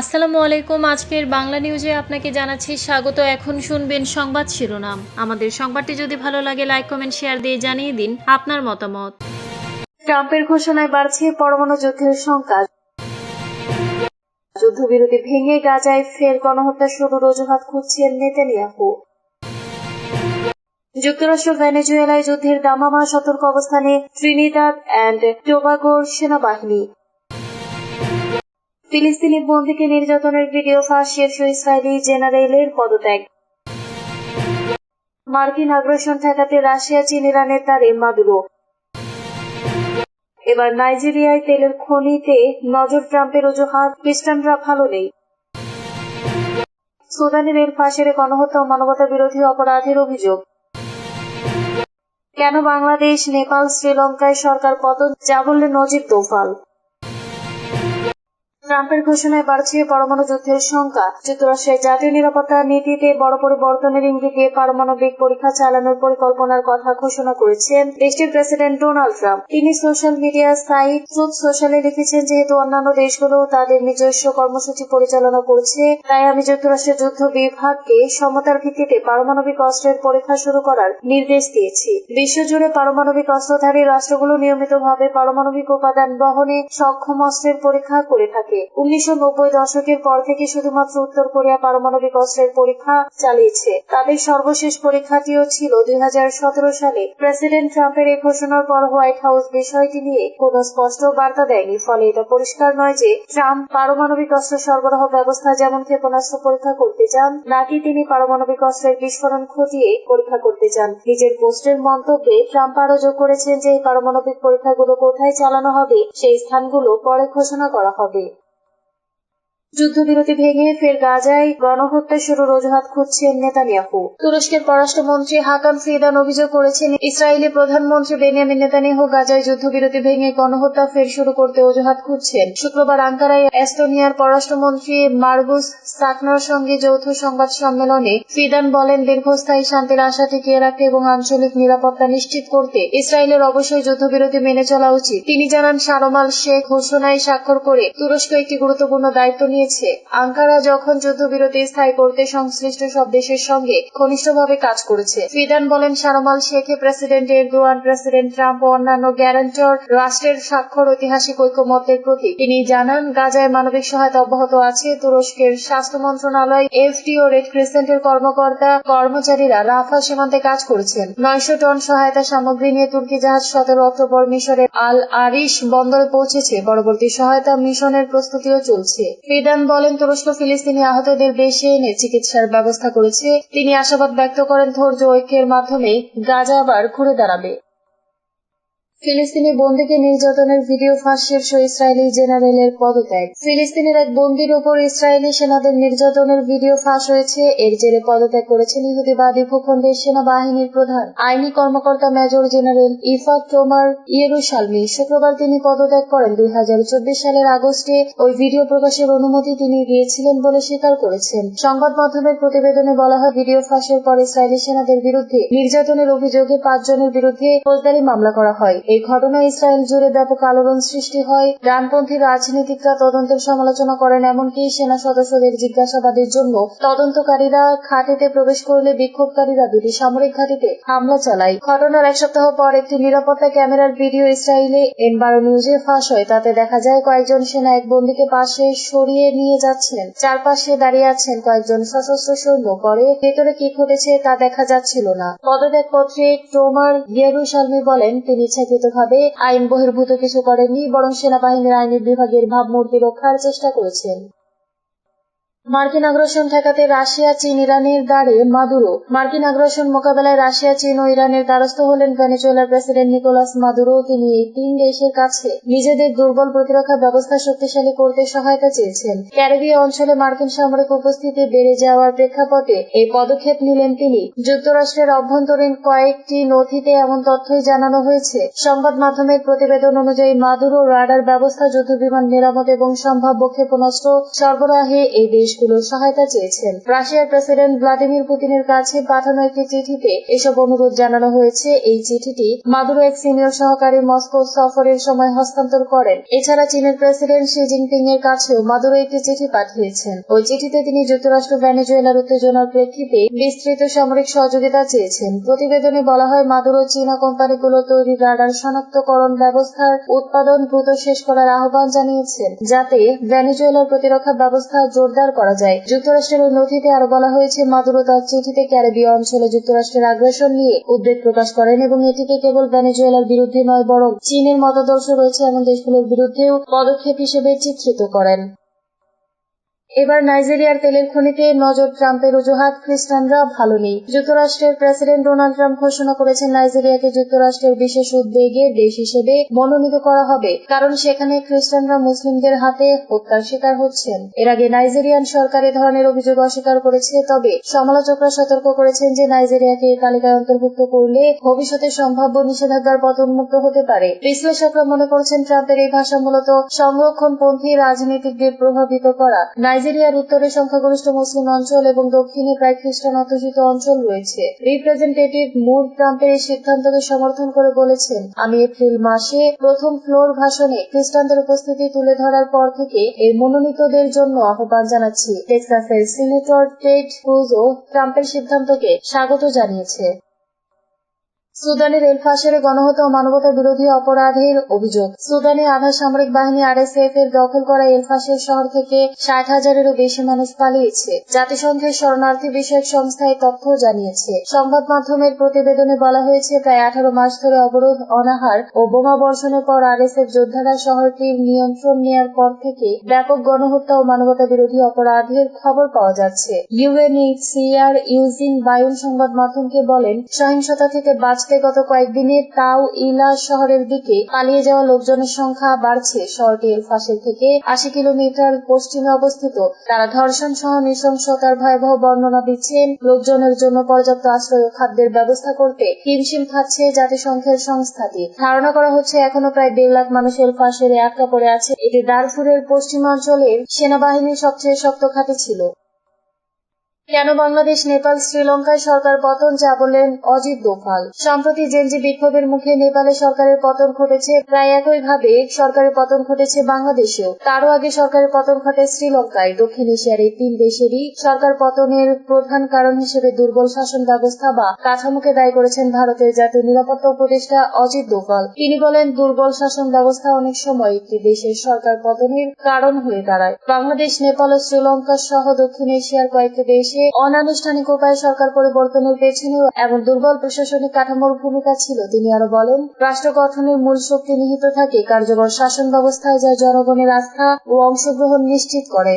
আসসালামু আলাইকুম। আজকের বাংলা নিউজে আপনাকে জানাচ্ছি স্বাগত। এখন শুনবেন সংবাদ শিরোনাম। আমাদের সংবাদটি যদি ভালো লাগে লাইক কমেন্ট শেয়ার দিয়ে জানিয়ে দিন আপনার মতামত। ট্রাম্পের ঘোষণায় বাড়ছে পরমাণু যুদ্ধের সংখ্যা। যুদ্ধবিরতি ভেঙে গাজায় ফের গণহত্যা শুরুর অজুহাত খুঁজছেন নেতানিয়াহু। যুক্তরাষ্ট্র ভেনেজুয়েলায় যুদ্ধের দামামা সতর্ক অবস্থানে ট্রিনিদাদ অ্যান্ড টোবাগোর সেনাবাহিনী। ফিলিস্তিনি বন্দীকে নির্যাতনের ভিডিও ফাঁস শীর্ষ ইসরায়েলি জেনারেলের পদত্যাগ। মার্কিন আগ্রাসন ঠেকাতে রাশিয়া, চীন, ইরানের তারে মাদুরো এবার নাইজেরিয়ায় তেলের খনিতে নজর ট্রাম্পের অজুহাত, খ্রিস্টানরা ভালো নেই। সুদানি রেল ফাঁসের গণহত্যা ও মানবতা বিরোধী অপরাধের অভিযোগ। কেন বাংলাদেশ, নেপাল, শ্রীলঙ্কায় সরকার পতন, যা বললেন নজির দোফাল ট্রাম্পের ঘোষণায় বাড়ছে পরমাণু যুদ্ধের সংখ্যা। যুক্তরাষ্ট্রের জাতীয় নিরাপত্তা নীতিতে বড় পরিবর্তনের ইঙ্গিতে পারমাণবিক পরীক্ষা চালানোর পরিকল্পনার কথা ঘোষণা করেছেন দেশটির প্রেসিডেন্ট ডোনাল্ড ট্রাম্প। তিনি সোশ্যাল মিডিয়া সাইট ট্রুথ সোশ্যালে লিখেছেন যেহেতু অন্যান্য দেশগুলো তাদের নিজস্ব কর্মসূচি পরিচালনা করছে, তাই আমি যুক্তরাষ্ট্রের যুদ্ধ বিভাগকে সমতার ভিত্তিতে পারমাণবিক অস্ত্রের পরীক্ষা শুরু করার নির্দেশ দিয়েছি। বিশ্বজুড়ে পারমাণবিক অস্ত্রধারী রাষ্ট্রগুলো নিয়মিতভাবে পারমাণবিক উপাদান বহনে সক্ষম অস্ত্রের পরীক্ষা করে থাকে। উনিশশো নব্বই দশকের পর থেকে শুধুমাত্র উত্তর কোরিয়া পারমাণবিক অস্ত্রের পরীক্ষা চালিয়েছে। তাদের সর্বশেষ পরীক্ষাটিও ছিল দুই সালে। প্রেসিডেন্ট ট্রাম্পের এই ঘোষণার পর হোয়াইট হাউস বিষয়টি নিয়ে কোনো স্পষ্ট বার্তা দেয়নি। ফলে এটা পরিষ্কার নয় যে ট্রাম্প পারমাণবিক অস্ত্র সরবরাহ ব্যবস্থা যেমন ক্ষেপণাস্ত্র পরীক্ষা করতে চান, নাকি তিনি পারমাণবিক অস্ত্রের বিস্ফোরণ খতিয়ে পরীক্ষা করতে চান। নিজের পোস্টের মন্তব্যে ট্রাম্প আরও যোগ করেছেন যে এই পারমাণবিক পরীক্ষাগুলো কোথায় চালানো হবে, সেই স্থানগুলো পরে ঘোষণা করা হবে। যুদ্ধবিরতি ভেঙে ফের গাজায় গণহত্যা শুরুর অজুহাত খুঁজছেন নেতানিয়াহু। তুরস্কের পররাষ্ট্রমন্ত্রী হাকান ফিদান অভিযোগ করেছেন, ইসরায়েলি প্রধানমন্ত্রী বেনিয়ামিন নেতানিয়াহু গাজায় যুদ্ধবিরতি ভেঙে গণহত্যা ফের শুরু করতে অজুহাত খুঁজছেন। শুক্রবার আঙ্কারায় এস্তোনিয়ার পররাষ্ট্রমন্ত্রী মার্গুস সাকনার সঙ্গে যৌথ সংবাদ সম্মেলনে ফিদান বলেন, দীর্ঘস্থায়ী শান্তির আশা টিকিয়ে রাখতে এবং আঞ্চলিক নিরাপত্তা নিশ্চিত করতে ইসরায়েলের অবশ্যই যুদ্ধবিরতি মেনে চলা উচিত। তিনি জানান, সারমাল শেখ ঘোষণায় স্বাক্ষর করে তুরস্ক একটি গুরুত্বপূর্ণ দায়িত্ব নিয়েছে আঙ্কারা যখন যুদ্ধবিরতি স্থায়ী করতে সংশ্লিষ্ট সব দেশের সঙ্গে ঘনিষ্ঠভাবে কাজ করেছে। ফিদান বলেন সারমাল শেখে প্রেসিডেন্ট এরদোয়ান, প্রেসিডেন্ট ট্রাম্প ও অন্যান্য গ্যারান্টর রাষ্ট্রের স্বাক্ষর ঐতিহাসিক ঐক্যমত্যের প্রতি তিনি জানান, গাজায় মানবিক সহায়তা অব্যাহত আছে। তুরস্কের স্বাস্থ্য মন্ত্রণালয়, এফটি ও রেড ক্রিসেন্টের কর্মকর্তা, কর্মচারীরা রাফা সীমান্তে কাজ করেছেন। নয়শো টন সহায়তা সামগ্রী নিয়ে তুর্কি জাহাজ সতেরো অক্টোবর মিশরের আল আরিশ বন্দরে পৌঁছেছে। পরবর্তী সহায়তা মিশনের প্রস্তুতিও চলছে। ফিদান বলেন, তুরস্ক, ফিলিস্তিনি আহতদের দেশে এনে চিকিৎসার ব্যবস্থা করেছে। তিনি আশাবাদ ব্যক্ত করেন, ধৈর্য ঐক্যের মাধ্যমে গাজা আবার ঘুরে দাঁড়াবে। ফিলিস্তিনি বন্দীকে নির্যাতনের ভিডিও ফাঁস শীর্ষ ইসরায়েলি জেনারেলের পদত্যাগ। ফিলিস্তিনের এক বন্দির উপর ইসরায়েলি সেনাদের নির্যাতনের ভিডিও ফাঁস হয়েছে। এর জেরে পদত্যাগ করেছেন ইহুদিবাদী ভূখণ্ডের সেনাবাহিনীর প্রধান। আইনি কর্মকর্তা মেজর জেনারেল ইফাক টোমার ইয়েরুশালমি শুক্রবার তিনি পদত্যাগ করেন। দুই হাজার চব্বিশ সালের আগস্টে ওই ভিডিও প্রকাশের অনুমতি তিনি দিয়েছিলেন বলে স্বীকার করেছেন। সংবাদ মাধ্যমের প্রতিবেদনে বলা হয়, ভিডিও ফাঁসের পর ইসরায়েলি সেনাদের বিরুদ্ধে নির্যাতনের অভিযোগে পাঁচজনের বিরুদ্ধে ফৌজদারি মামলা করা হয়। এই ঘটনায় ইসরায়েল জুড়ে ব্যাপক আলোড়ন সৃষ্টি হয়। ডানপন্থী রাজনীতিকরা তদন্তের সমালোচনা করেন, এমনকি সেনা সদস্যদের জিজ্ঞাসাবাদের জন্য তদন্তকারীরা ঘাটিতে প্রবেশ করলে বিক্ষোভকারীরা দুটি সামরিক ঘাটিতে হামলা চালায়। ঘটনার এক সপ্তাহ পর একটি নিরাপত্তা ক্যামেরার ভিডিও ইসরায়েলে এনবারো নিউজে ফাঁস হয়। তাতে দেখা যায়, কয়েকজন সেনা এক বন্দীকে পাশে সরিয়ে নিয়ে যাচ্ছেন চারপাশে দাঁড়িয়ে আছেন কয়েকজন সশস্ত্র সৈন্য। পরে ভেতরে কি ঘটেছে তা দেখা যাচ্ছিল না। পদত্যাগ পত্রে টোমার ইয়েরুশালমি বলেন, তিনি ইচ্ছাকৃতভাবে আইন বহির্ভূত কিছু করেননি বরং সেনাবাহিনীর আইনের বিভাগের ভাবমূর্তি রক্ষার চেষ্টা করেছেন। মার্কিন আগ্রাসন ঠেকাতে রাশিয়া, চীন, ইরানের দ্বারে মাদুরো। মার্কিন আগ্রাসন মোকাবেলায় রাশিয়া, চীন ও ইরানের দ্বারস্থ হলেন ভেনেজুয়েলার প্রেসিডেন্ট নিকোলাস মাদুরো। তিনি এই তিন দেশের কাছে নিজেদের দুর্বল প্রতিরক্ষা ব্যবস্থা শক্তিশালী করতে সহায়তা চেয়েছেন। ক্যারিবীয় অঞ্চলে মার্কিন সামরিক উপস্থিতি বেড়ে যাওয়ার প্রেক্ষাপটে এই পদক্ষেপ নিলেন তিনি। যুক্তরাষ্ট্রের অভ্যন্তরীণ কয়েকটি নথিতে এমন তথ্যই জানানো হয়েছে। সংবাদ মাধ্যমের প্রতিবেদন অনুযায়ী, মাদুরো রাডার ব্যবস্থা, যুদ্ধবিমান মেরামত এবং সম্ভাব্য ক্ষেপণাস্ত্র সরবরাহে এই দেশ দেশগুলোর সহায়তা চেয়েছেন। রাশিয়ার প্রেসিডেন্ট ভ্লাদিমির পুতিনের কাছে পাঠানো একটি চিঠিতে এসব অনুরোধ জানানো হয়েছে। এই চিঠিটি মাদুরো এক সিনিয়র সহকারী মস্কো সফরের সময় হস্তান্তর করেন। এছাড়া চীনের প্রেসিডেন্ট শি জিনপিং এর কাছেও মাদুরো একটি চিঠি পাঠিয়েছেন। ওই চিঠিতে তিনি যুক্তরাষ্ট্র, ভেনেজুয়েলার উত্তেজনার প্রেক্ষিতে বিস্তৃত সামরিক সহযোগিতা চেয়েছেন। প্রতিবেদনে বলা হয়, মাদুরো চীনা কোম্পানিগুলো তৈরি রাডার শনাক্তকরণ ব্যবস্থার উৎপাদন দ্রুত শেষ করার আহ্বান জানিয়েছেন, যাতে ভেনেজুয়েলার প্রতিরক্ষা ব্যবস্থা জোরদার করা যায়। যুক্তরাষ্ট্রের ওই নথিতে আরও বলা হয়েছে মাদুরো তার চিঠিতে ক্যারিবীয় অঞ্চলে যুক্তরাষ্ট্রের আগ্রাসন নিয়ে উদ্বেগ প্রকাশ করেন এবং এটিকে কেবল ভেনেজুয়েলার বিরুদ্ধে নয়, বরং চীনের মতাদর্শ রয়েছে এমন দেশগুলোর বিরুদ্ধেও পদক্ষেপ হিসেবে চিত্রিত করেন। এবার নাইজেরিয়ার তেলের খনিতে নজর ট্রাম্পের অজুহাত, খ্রিস্টানরা ভালো নেই। যুক্তরাষ্ট্রের প্রেসিডেন্ট ডোনাল্ড ট্রাম্প ঘোষণা করেছেন নাইজেরিয়াকে যুক্তরাষ্ট্রের বিশেষ উদ্বেগের দেশ হিসেবে মনোনীত করা হবে, কারণ সেখানে খ্রিস্টানরা মুসলিমদের হাতে হত্যার শিকার হচ্ছেন। এর আগে নাইজেরিয়ান সরকার এ ধরনের অভিযোগ অস্বীকার করেছে, তবে সমালোচকরা সতর্ক করেছেন যে নাইজেরিয়াকে এই তালিকায় অন্তর্ভুক্ত করলে ভবিষ্যতে সম্ভাব্য নিষেধাজ্ঞার পথ উন্মুক্ত হতে পারে। বিশ্লেষকরা মনে করছেন, ট্রাম্পের এই ভাষা মূলত সংরক্ষণপন্থী রাজনীতিকদের প্রভাবিত করা। নাইজেরিয়ার উত্তরে সংখ্যাগরিষ্ঠ মুসলিম অঞ্চল এবং দক্ষিণে প্রায় খ্রিস্টান অধ্যুষিত অঞ্চল রয়েছে। রিপ্রেজেন্টেটিভ মুর ট্রাম্পের এই সিদ্ধান্তকে সমর্থন করে বলেছেন, আমি এপ্রিল মাসে প্রথম ফ্লোর ভাষণে খ্রিস্টানদের উপস্থিতি তুলে ধরার পর থেকে এই মনোনীতদের জন্য আহ্বান জানাচ্ছি। টেক্সাসের সিনেটর টেড ক্রুজও ট্রাম্পের সিদ্ধান্তকে স্বাগত জানিয়েছে। সুদানের এলফাশেরে গণহত্যা ও মানবতা বিরোধী অপরাধের অভিযোগ। সুদানে আধা সামরিক বাহিনী আরএসএফ এর দখল করা এলফাশের শহর থেকে ষাট হাজারেরও বেশি মানুষ পালিয়েছে। জাতিসংঘের শরণার্থী বিষয়ক সংস্থা এই তথ্য জানিয়েছে। সংবাদ মাধ্যমের প্রতিবেদনে বলা হয়েছে, প্রায় আঠারো মাস ধরে অবরোধ, অনাহার ও বোমা বর্ষণের পর আরএসএফ যোদ্ধারা শহরটির নিয়ন্ত্রণ নেয়ার পর থেকে ব্যাপক গণহত্যা ও মানবতা বিরোধী অপরাধের খবর পাওয়া যাচ্ছে। ইউএনএইচসিআর ইউজিন বায়ুন সংবাদ মাধ্যমকে বলেন, সহিংসতা থেকে বাঁচতে গত কয়েকদিনে তাও ইলা শহরের দিকে পালিয়ে যাওয়া লোকজনের সংখ্যা বাড়ছে। শহরটি এলফাসের থেকে আশি কিলোমিটার পশ্চিমে অবস্থিত। তারা ধর্ষণ সহ নৃশংসতার ভয়াবহ বর্ণনা দিচ্ছেন। লোকজনের জন্য পর্যাপ্ত আশ্রয় ও খাদ্যের ব্যবস্থা করতে হিমশিম খাচ্ছে জাতিসংঘের সংস্থাটি। ধারণা করা হচ্ছে এখনও প্রায় দেড় লাখ মানুষের এলফাসের আটকা পড়ে আছে। এটি দারফুরের পশ্চিমাঞ্চলের সেনাবাহিনীর সবচেয়ে শক্ত ঘাঁটি ছিল। কেন বাংলাদেশ, নেপাল, শ্রীলঙ্কায় সরকার পতন, যা বললেন অজিত দোভাল। সম্প্রতি জেনজি বিক্ষোভের মুখে নেপালে সরকারের পতন ঘটেছে, প্রায় একই ভাবে সরকারের পতন ঘটেছে বাংলাদেশেও। তারও আগে সরকারের পতন ঘটে শ্রীলঙ্কায়। দক্ষিণ এশিয়ার এই তিন দেশেরই সরকার পতনের প্রধান কারণ হিসেবে দুর্বল শাসন ব্যবস্থা বা কাঠামোকে দায়ী করেছেন ভারতের জাতীয় নিরাপত্তা উপদেষ্টা অজিত দোভাল। তিনি বলেন, দুর্বল শাসন ব্যবস্থা অনেক সময় একটি দেশের সরকার পতনের কারণ হয়ে দাঁড়ায়। বাংলাদেশ, নেপাল ও শ্রীলঙ্কা সহ দক্ষিণ এশিয়ার কয়েকটি দেশে অনানুষ্ঠানিক উপায়ে সরকার পরিবর্তনের পেছনেও এবং দুর্বল প্রশাসনিক কাঠামোর ভূমিকা ছিল, তিনি আরও বলেন, রাষ্ট্র গঠনের মূল শক্তি নিহিত থাকে কার্যকর শাসন ব্যবস্থায় যা জনগণের আস্থা ও অংশগ্রহণ নিশ্চিত করে।